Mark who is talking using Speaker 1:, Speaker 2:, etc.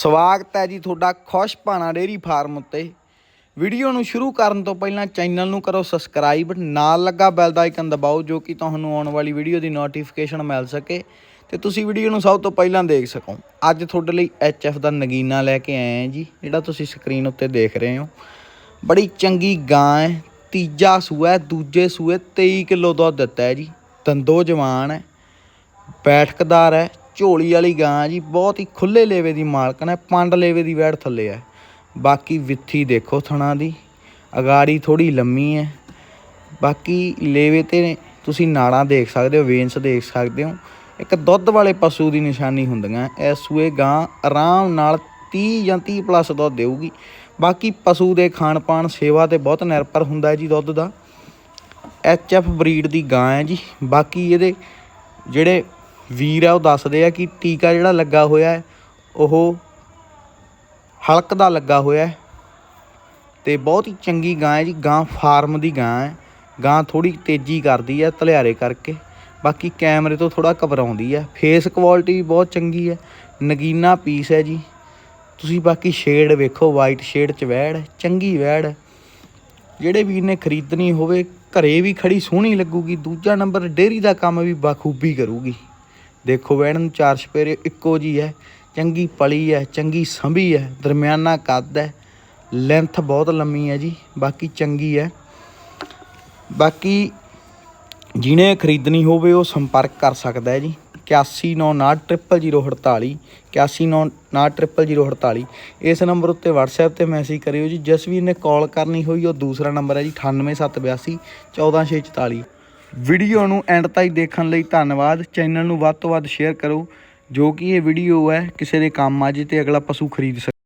Speaker 1: ਸਵਾਗਤ ਹੈ ਜੀ ਤੁਹਾਡਾ ਖੁਸ਼ ਭਾਣਾ ਡੇਰੀ ਫਾਰਮ ਉੱਤੇ। ਵੀਡੀਓ ਨੂੰ ਸ਼ੁਰੂ ਕਰਨ ਤੋਂ ਪਹਿਲਾਂ ਚੈਨਲ ਨੂੰ ਕਰੋ ਸਬਸਕ੍ਰਾਈਬ ਨਾਲ ਲੱਗਾ ਬੈਲ ਦਾ ਆਈਕਨ ਦਬਾਓ ਜੋ ਕਿ ਤੁਹਾਨੂੰ ਆਉਣ ਵਾਲੀ ਵੀਡੀਓ ਦੀ ਨੋਟੀਫਿਕੇਸ਼ਨ ਮਿਲ ਸਕੇ ਤੇ ਤੁਸੀਂ ਵੀਡੀਓ ਨੂੰ ਸਭ ਤੋਂ ਪਹਿਲਾਂ ਦੇਖ ਸਕੋ। ਅੱਜ ਤੁਹਾਡੇ ਲਈ ਐਫ ਦਾ ਨਗੀਨਾ ਲੈ ਕੇ ਆਏ ਹਾਂ ਜੀ ਜਿਹੜਾ ਤੁਸੀਂ ਸਕਰੀਨ ਉੱਤੇ ਦੇਖ ਰਹੇ ਹੋ। ਬੜੀ ਚੰਗੀ ਗਾਂ ਹੈ ਤੀਜਾ ਸੂਆ ਹੈ, ਦੂਜੇ ਸੂਏ 23 ਕਿਲੋ ਦੁੱਧ ਦਿੱਤਾ ਹੈ ਜੀ। ਦੰਦੋ ਜਵਾਨ ਹੈ ਬੈਠਕਦਾਰ ਹੈ ਝੋਲੀ ਵਾਲੀ ਗਾਂ ਜੀ, ਬਹੁਤ ਹੀ ਖੁੱਲੇ ਲੇਵੇ ਦੀ ਮਾਲਕਣ ਹੈ, ਪੰਡ ਲੇਵੇ ਦੀ ਵੈੜ ਥੱਲੇ ਹੈ। ਬਾਕੀ ਵਿੱਥੀ ਦੇਖੋ ਥਣਾ ਦੀ, ਅਗਾੜੀ ਥੋੜੀ ਲੰਮੀ ਹੈ। ਬਾਕੀ ਲੇਵੇ ਤੇ ਤੁਸੀਂ ਨਾੜਾਂ ਦੇਖ ਸਕਦੇ ਹੋ, ਵੇਨਸ ਦੇਖ ਸਕਦੇ ਹੋ, ਇੱਕ ਦੁੱਧ ਵਾਲੇ ਪਸ਼ੂ ਦੀ ਨਿਸ਼ਾਨੀ ਹੁੰਦੀਆਂ ਇਸ ਸੂਏ ਗਾਂ ਆਰਾਮ ਨਾਲ 30 ਜਾਂ 30 ਪਲੱਸ ਦੁੱਧ ਦੇਊਗੀ। ਬਾਕੀ ਪਸ਼ੂ ਦੇ ਖਾਣ ਪਾਣ, ਸੇਵਾ ਤੇ ਬਹੁਤ ਨਿਰਭਰ ਹੁੰਦਾ ਜੀ ਦੁੱਧ ਦਾ। ਐਫ ਬਰੀਡ ਦੀ ਗਾਂ ਹੈ ਜੀ, ਬਾਕੀ ਇਹਦੇ ਜਿਹੜੇ ਵੀਰ ਆ, ਉਹ ਦੱਸਦੇ ਆ ਕਿ ਟੀਕਾ ਜਿਹੜਾ ਲੱਗਾ ਹੋਇਆ ਹੈ, ਉਹ ਹਲਕ ਦਾ ਲੱਗਾ ਹੋਇਆ ਹੈ ਤੇ ਬਹੁਤ ਹੀ ਚੰਗੀ ਗਾਂ ਹੈ ਜੀ, ਗਾਂ ਫਾਰਮ ਦੀ ਗਾਂ ਹੈ, ਗਾਂ ਥੋੜੀ ਤੇਜ਼ੀ ਕਰਦੀ ਹੈ ਤਲਿਆਰੇ ਕਰਕੇ, ਬਾਕੀ ਕੈਮਰੇ ਤੋਂ ਥੋੜਾ ਘਬਰਾਉਂਦੀ ਹੈ ਫੇਸ ਕੁਆਲਿਟੀ ਵੀ ਬਹੁਤ ਚੰਗੀ ਹੈ, ਨਗੀਨਾ ਪੀਸ ਹੈ ਜੀ, ਤੁਸੀਂ ਬਾਕੀ ਸ਼ੇਡ ਵੇਖੋ ਵਾਈਟ ਸ਼ੇਡ ਚ ਵੈੜ ਚੰਗੀ ਵੈੜ ਜਿਹੜੇ ਵੀਰ ਨੇ ਖਰੀਦਣੀ ਹੋਵੇ, ਘਰੇ ਵੀ ਖੜੀ ਸੋਹਣੀ ਲੱਗੂਗੀ, ਦੂਜਾ ਨੰਬਰ ਡੇਰੀ ਦਾ ਕੰਮ ਵੀ ਬਾਖੂਬੀ ਕਰੂਗੀ। ਦੇਖੋ ਵੈਣ ਨੂੰ ਚਾਰ ਛਪੇਰੇ ਇੱਕੋ ਜੀ ਹੈ, ਚੰਗੀ ਪਲੀ ਹੈ, ਚੰਗੀ ਸੰਭੀ ਹੈ, ਦਰਮਿਆਨਾ ਕੱਦ ਹੈ ਲੈਂਥ ਬਹੁਤ ਲੰਮੀ ਹੈ ਜੀ, ਬਾਕੀ ਚੰਗੀ ਹੈ। ਬਾਕੀ ਜਿਹਨੇ ਖਰੀਦਣੀ ਹੋਵੇ ਉਹ ਸੰਪਰਕ ਕਰ ਸਕਦਾ ਹੈ ਜੀ। 81990048 81990048 ਇਸ ਨੰਬਰ ਉੱਤੇ WhatsApp ਤੇ ਮੈਸੇਜ ਕਰਿਓ ਜੀ। ਜਿਸ ਵੀ ਨੇ ਕਾਲ ਕਰਨੀ ਹੋਈ, ਉਹ ਦੂਸਰਾ ਨੰਬਰ ਹੈ ਜੀ 98782 14644 ਵੀਡੀਓ ਨੂੰ ਐਂਡ ਤਾਈਂ ਦੇਖਣ ਲਈ ਧੰਨਵਾਦ। ਚੈਨਲ ਨੂੰ ਵੱਧ ਤੋਂ ਵੱਧ ਸ਼ੇਅਰ ਕਰੋ। ਜੋ ਕਿ ਇਹ ਵੀਡੀਓ ਹੈ, ਕਿਸੇ ਦੇ ਕੰਮ ਆ ਜੇ ਤੇ ਅਗਲਾ ਪਸ਼ੂ ਖਰੀਦ ਸਕੇ